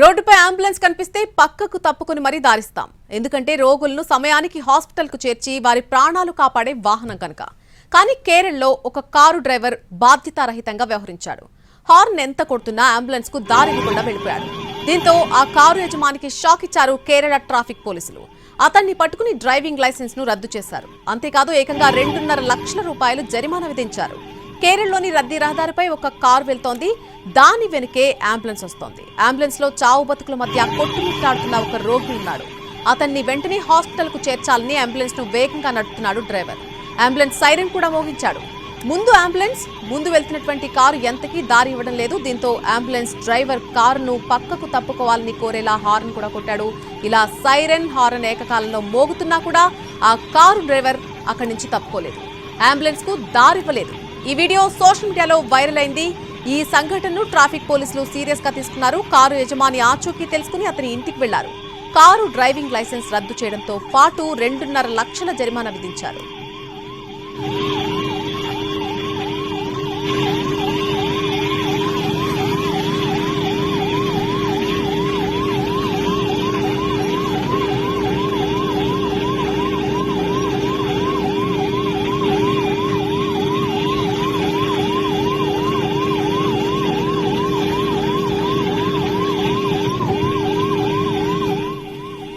రోడ్డుపై అంబులెన్స్ కనిపిస్తే పక్కకు తప్పుకుని మరీ దారిస్తాం. ఎందుకంటే రోగులను సమయానికి హాస్పిటల్కు చేర్చి వారి ప్రాణాలు కాపాడే వాహనం కనుక. కానీ కేరళలో ఒక కారు డ్రైవర్ బాధ్యతారహితంగా వ్యవహరించాడు. హార్న్ ఎంత కొడుతున్నా అంబులెన్స్కు దారి ఇవ్వకుండా వెళ్ళిపోయాడు. దీంతో ఆ కారు యజమానికి షాక్ ఇచ్చారు కేరళ ట్రాఫిక్ పోలీసులు. అతన్ని పట్టుకుని డ్రైవింగ్ లైసెన్స్ను రద్దు చేశారు. అంతేకాదు ఏకంగా రెండున్నర లక్షల రూపాయలు జరిమానా విధించారు. కేరళలోని రద్దీ రహదారిపై ఒక కారు వెళ్తోంది. దాని వెనుకే అంబులెన్స్ వస్తోంది. అంబులెన్స్లో చావు బతుకుల మధ్య కొట్టుమిట్టాడుతున్న ఒక రోగి ఉన్నాడు. అతన్ని వెంటనే హాస్పిటల్కు చేర్చాలని అంబులెన్స్ను వేగంగా నడుపుతున్నాడు డ్రైవర్. అంబులెన్స్ సైరన్ కూడా మోగించాడు. ముందు అంబులెన్స్ ముందు వెళ్తున్నటువంటి కారు ఎంతకీ దారి ఇవ్వడం లేదు. దీంతో అంబులెన్స్ డ్రైవర్ కారును పక్కకు తప్పుకోవాలని కోరేలా హార్న్ కూడా కొట్టాడు. ఇలా సైరన్ హార్న్ ఏకకాలంలో మోగుతున్నా కూడా ఆ కారు డ్రైవర్ అక్కడి నుంచి తప్పుకోలేదు. అంబులెన్స్కు దారివ్వలేదు ఈ వీడియో సోషల్ మీడియాలో వైరల్ అయింది. ఈ సంఘటనను ట్రాఫిక్ పోలీసులు సీరియస్గా తీసుకున్నారు. కారు యజమాని ఆచూకీ తెలుసుకుని అతని ఇంటికి వెళ్ళారు. కారు డ్రైవింగ్ లైసెన్స్ రద్దు చేయడంతో పాటు రెండున్నర లక్షల జరిమానా విధించారు.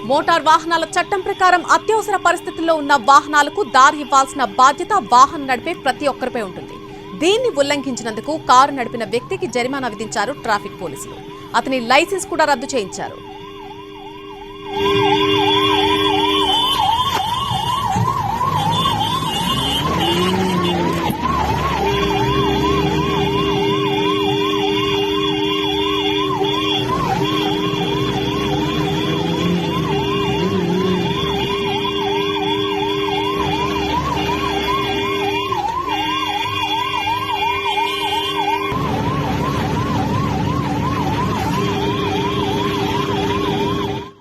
మోటార్ వాహనాల చట్టం ప్రకారం అత్యవసర పరిస్థితుల్లో ఉన్న వాహనాలకు దారి ఇవ్వాల్సిన బాధ్యత వాహనం నడిపే ప్రతి ఒక్కరిపై ఉంటుంది. దీన్ని ఉల్లంఘించినందుకు కారు నడిపిన వ్యక్తికి జరిమానా విధించారు ట్రాఫిక్ పోలీసులు. అతని లైసెన్స్ కూడా రద్దు చేయించారు.